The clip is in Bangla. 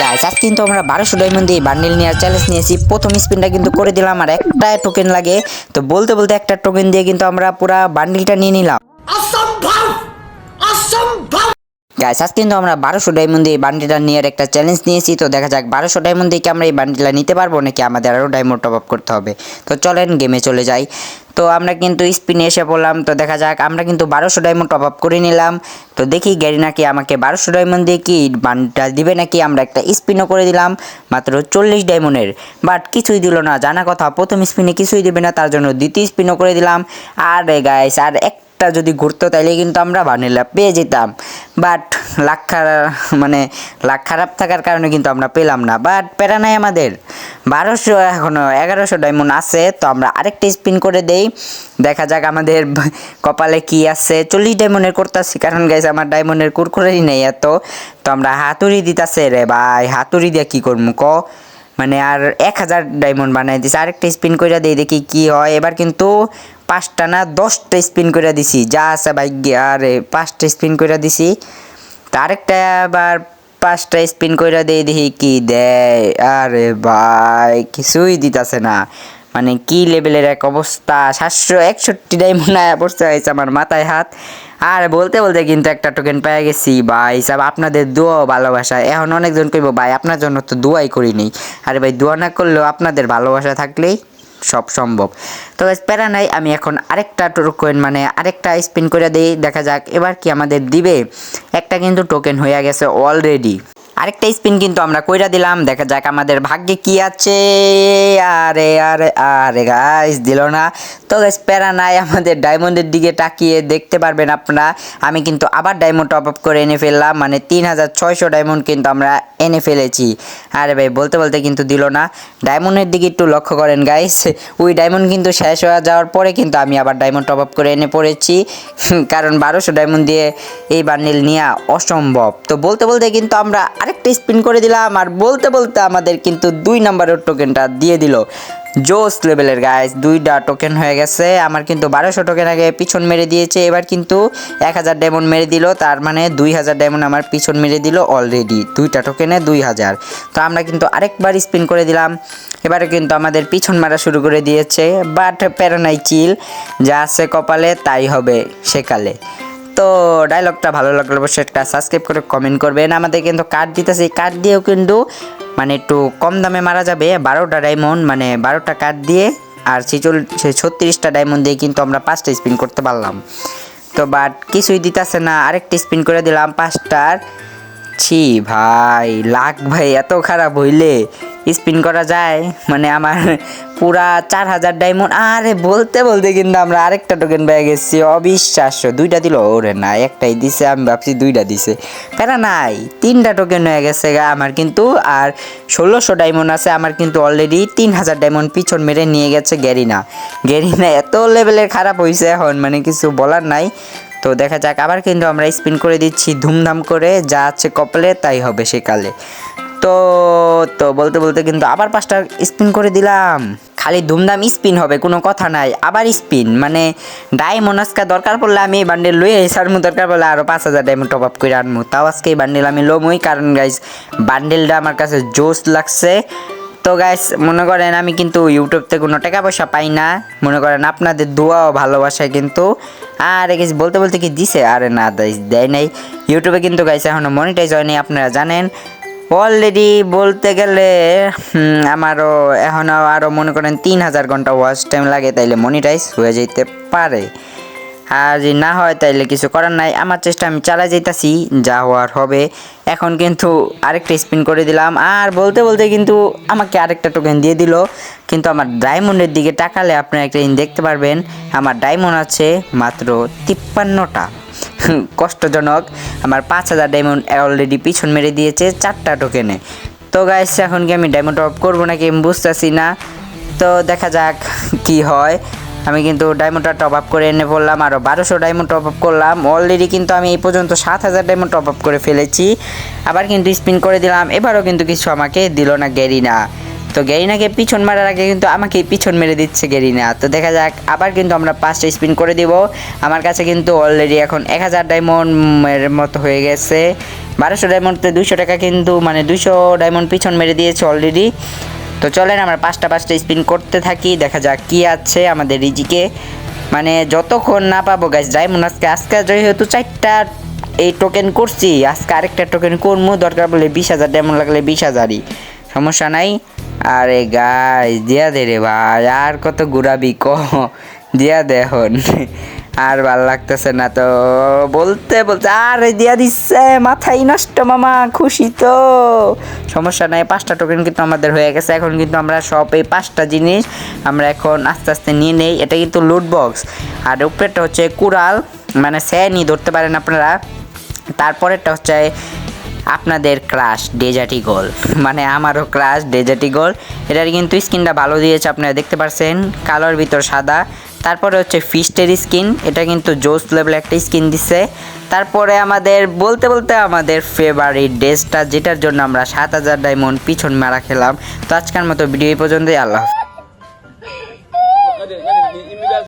গাইস আজ কিন্তু আমরা বারোশো ডায়মন্ড দিয়ে বান্ডিল নেওয়ার চ্যালেঞ্জ নিয়েছি। প্রথম স্পিনটা কিন্তু করে দিলাম আর একটা টোকেন লাগে। তো বলতে বলতে একটা টোকেন দিয়ে কিন্তু আমরা পুরা বান্ডিলটা নিয়ে নিলাম। গাইস আজ কিন্তু আমরা বারোশো ডায়মন্ড দিয়ে বান্ডিলটা নেওয়ার একটা চ্যালেঞ্জ নিয়েছি। তো দেখা যাক বারোশো ডায়মন্ড দিয়ে কি আমরা এই বান্ডিলটা নিতে পারব নাকি আমাদের আরও ডায়মন্ড টপ আপ করতে হবে? তো চলেন গেমে চলে যাই। তো আমরা কিন্তু স্পিনে এসে পড়লাম। তো দেখা যাক, আমরা কিন্তু বারোশো ডায়মন্ড টপ আপ করে নিলাম। তো দেখি গ্যারি নাকি আমাকে বারোশো ডায়মন্ড দিয়ে কি বান্ডিলটা দিবে নাকি আমরা একটা স্পিনও করে দিলাম। মাত্র চল্লিশ ডায়মন্ডের বাট কিছুই দিল না, জানা কথা, প্রথম স্পিনে কিছুই দেবে না, তার জন্য দ্বিতীয় স্পিনও করে দিলাম। আর গাইস আর এক একটা যদি ঘুরতো তাইলে কিন্তু আমরা ভানিলা পেয়ে যেতাম। বাট লাখ মানে লাখ খারাপ থাকার কারণে কিন্তু আমরা পেলাম না। বাট প্যারা নাই আমাদের। বারোশো, এখনও এগারোশো ডায়মন্ড আছে, তো আমরা আরেকটা স্পিন করে দেই। দেখা যাক আমাদের কপালে কি আছে। চল্লিশ ডায়মন্ডের করতেছি কারণ গাইছে আমার ডায়মন্ডের কুরকুরেই নেই এত। তো আমরা হাতুড়ি দিতাছে রে ভাই, হাতুড়ি দিয়ে কি করব ক? মানে আর এক হাজার ডায়মন্ড বানাই দিছি, আরেকটা স্পিন করে দিই, দেখি কি হয়। এবার কিন্তু পাঁচটা না দশটা স্পিন করে দিছি, যা আছে ভাই আরে, পাঁচটা স্পিন করে দিছি। তো আরেকটা আবার পাঁচটা স্পিন করে দেই দেখি কি দেয়। আরে ভাই, কিছুই দিতাছে না। মানে কি লেভেলের এক অবস্থা? সাতশো একষট্টি ডায়মন্ড অবস্থা হয়েছে আমার মাথায় হাত। আর বলতে বলতে কিন্তু একটা টোকেন পেয়ে গেছি। ভাই, সব আপনাদের দোয়া ভালোবাসা। এখন অনেকজন কইব, ভাই, আপনার জন্য তো দোয়াই করিনি। আরে ভাই, দোয়া না করলেও আপনাদের ভালোবাসা থাকলেই সব সম্ভব। তো প্যারা নাই, আমি এখন আরেকটা টোকেন মানে আরেকটা স্পিন করে দিই, দেখা যাক এবার কি আমাদের দিবে। একটা কিন্তু টোকেন হয়ে গেছে অলরেডি আরেকটা স্পিন কিন্তু আমরা কইরা দিলাম। দেখা যাক আমাদের ভাগ্যে কি আছে। আরে আরে আরে গাইস দিল না। তো গাইস প্যারা নাই, আমাদের ডায়মন্ডের দিকে তাকিয়ে দেখতে পারবেন আপনারা। আমি কিন্তু আবার ডায়মন্ড টপ আপ করে এনে ফেললাম। মানে তিন হাজার ছয়শো ডায়মন্ড কিন্তু আমরা এনে ফেলেছি। আরে ভাই, বলতে বলতে কিন্তু দিল না। ডায়মন্ডের দিকে একটু লক্ষ্য করেন গাইস ওই ডায়মন্ড কিন্তু শেষ হয়ে যাওয়ার পরে কিন্তু আমি আবার ডায়মন্ড টপ আপ করে এনে পড়েছি। কারণ বারোশো ডায়মন্ড দিয়ে এই বান্ডিল নেওয়া অসম্ভব। তো বলতে বলতে কিন্তু আমরা আরেকটা স্পিন করে দিলাম আর বলতে বলতে আমাদের কিন্তু দুই নাম্বারের টোকেনটা দিয়ে দিল। জোস লেভেলের গাইস দুইটা টোকেন হয়ে গেছে। আমার কিন্তু বারোশো টোকেন আগে পিছন মেরে দিয়েছে। এবার কিন্তু এক হাজার ডায়মন্ড মেরে দিল। তার মানে দুই হাজার ডায়মন্ড আমার পিছন মেরে দিল অলরেডি দুইটা টোকেনে দুই হাজার। তো আমরা কিন্তু আরেকবার স্পিন করে দিলাম। এবারে কিন্তু আমাদের পিছন মারা শুরু করে দিয়েছে। বাট প্যারানাই চিল যা আছে কপালে তাই হবে, সেকালে। তো ডায়লগটা ভালো লাগলে অবশ্যই একটা সাবস্ক্রাইব করে কমেন্ট করবেন। আমাদের কিন্তু কার্ড দিতেছে, এই কার্ড দিয়েও কিন্তু মানে একটু কম দামে মারা যাবে। বারোটা ডায়মন্ড মানে বারোটা কার্ড দিয়ে আর ছেচল ছত্রিশটা ডায়মন্ড দিয়ে কিন্তু আমরা পাঁচটা স্পিন করতে পারলাম। তো বাট কিছুই দিতেছে না। আরেকটা স্পিন করে দিলাম পাঁচটার। ছি ভাই, লাখ ভাই, এত খারাপ হইলে স্পিন করা যায়? মানে আমার পুরা চার হাজার ডায়মন্ড আরে বলতে বলতে কিন্তু আমরা আরেকটা টোকেন পেয়ে গেছি, অবিশ্বাস্য। দুইটা দিল, ওরে না, একটাই দিছে, আমি ভাবছি দুইটা দিছে। প্যারা নাই? তিনটা টোকেন হয়ে গেছে গা আমার কিন্তু, আর ষোলোশো ডায়মন্ড আছে, আমার কিন্তু অলরেডি তিন হাজার ডায়মন্ড পিছন মেরে নিয়ে গেছে গ্যারিনা। গ্যারিনা এত লেভেলের খারাপ হয়েছে এখন মানে কিছু বলার নাই। তো দেখা যাক, আবার কিন্তু আমরা স্পিন করে দিচ্ছি, ধুমধাম করে যা আছে কপালে তাই হবে সেকালে। তো তো বলতে বলতে কিন্তু আবার পাঁচটা স্পিন করে দিলাম। খালি ধুমধাম স্পিন হবে, কোনো কথা নাই, আবার স্পিন মানে ডায়মন্ড আজকে দরকার পড়লে আমি এই বান্ডেল লই সারমু দরকার পড়লে আরও পাঁচ হাজার ডায়মন্ড টপ আপ করে আনমু। তাও আজকে এই বান্ডেল আমি লমই, কারণ গাইজ বান্ডেলটা আমার কাছে জোস লাগছে। তো গাইস মনে করেন আমি কিন্তু ইউটিউব থেকে কোনো টাকা পয়সা পাই না। মনে করেন আপনাদের দোয়া ও ভালোবাসায় কিন্তু। আর গাইস বলতে বলতে কি দিছে? আরে না, দেয় নাই। ইউটিউবে কিন্তু গাইস এখনও মনিটাইজ হয়নি, আপনারা জানেন। অলরেডি বলতে গেলে আমারও এখনও আরও মনে করেন তিন হাজার ঘণ্টা ওয়াচ টাইম লাগে, তাইলে মনিটাইজ হয়ে যেতে পারে। আর যদি না হয় তাইলে কিছু করার নাই। আমার চেষ্টা আমি চালাই যাইতাছি, যা হওয়ার হবে। এখন কিন্তু আরেকটা স্পিন করে দিলাম। আর বলতে বলতে কিন্তু আমাকে আরেকটা টোকেন দিয়ে দিল। কিন্তু আমার ডায়মন্ডের দিকে টাকালে আপনারা একটা দেখতে পারবেন। আমার ডায়মন্ড আছে মাত্র তিপ্পান্নটা। কষ্টজনক। আমার পাঁচ হাজার ডায়মন্ড অলরেডি পিছন মেরে দিয়েছে চারটা টোকেনে তো গাইস এখন কি আমি ডায়মন্ড অফ করব নাকি আমি বুঝতেছি না। তো দেখা যাক কি হয়। আমি কিন্তু ডায়মন্ডটা টপ আপ করে এনে পড়লাম আরও বারোশো ডায়মন্ড টপ আপ করলাম। অলরেডি কিন্তু আমি এই পর্যন্ত সাত হাজার ডায়মন্ড টপ আপ করে ফেলেছি। আবার কিন্তু স্পিন করে দিলাম, এবারও কিন্তু কিছু আমাকে দিল না গ্যারি না তো গেরিনাকে পিছন মারার আগে কিন্তু আমাকে পিছন মেরে দিচ্ছে গেরিনা। তো দেখা যাক, আবার কিন্তু আমরা পাঁচটা স্পিন করে দিব। আমার কাছে কিন্তু অলরেডি এখন এক হাজার ডায়মন্ডের মতো হয়ে গেছে। বারোশো ডায়মন্ডতে দুশো টাকা কিন্তু মানে দুশো ডায়মন্ড পিছন মেরে দিয়েছে অলরেডি তো চলেন আমরা পাঁচটা পাঁচটা স্পিন করতে থাকি, দেখা যাক কি আছে আমাদের রিজিকে। মানে যতক্ষণ না পাবো গাছ ডায়মন্ড আজকে আজকে যেহেতু চারটা এই টোকেন করছি, আজকে আরেকটা টোকেন করব, দরকার বলে বিশ হাজার ডায়মন্ড লাগলে বিশ হাজারই। সমস্যা নাই। আরে গাই দিয়া দে রে ভাই, আর কত ঘুরাবি ক দিয়া দে এখন। আর ভালো লাগতেছে না তো। বলতে বলতে, আরে দিয়া দিচ্ছে মাথাই নষ্ট মামা, খুশি তো। সমস্যা নাই, পাঁচটা টোকেন কিন্তু আমাদের হয়ে গেছে। এখন কিন্তু আমরা সব এই পাঁচটা জিনিস আমরা এখন আস্তে আস্তে নিয়ে নেই। এটা কিন্তু লুট বক্স আর উপরেরটা হচ্ছে কুড়াল মানে স্যানি ধরতে পারেন আপনারা। তারপরেরটা হচ্ছে আপনাদের ক্রাশ ডেজার্টি গোল মানে আমারও ক্রাশ ডেজার্টি গোল এটার কিন্তু স্কিনটা ভালো দিয়েছে, আপনারা দেখতে পাচ্ছেন কালোর ভিতর সাদা। তারপরে হচ্ছে ফিস্টের স্কিন, এটা কিন্তু জোস লেভেল একটা স্কিন দিছে তারপরে আমাদের বলতে বলতে আমাদের ফেভারিট ড্রেসটা যেটার জন্য আমরা সাত হাজার ডায়মন্ড পিছন মারা খেলাম তো আজকের মতো ভিডিও এই পর্যন্তই, আল্লাহ।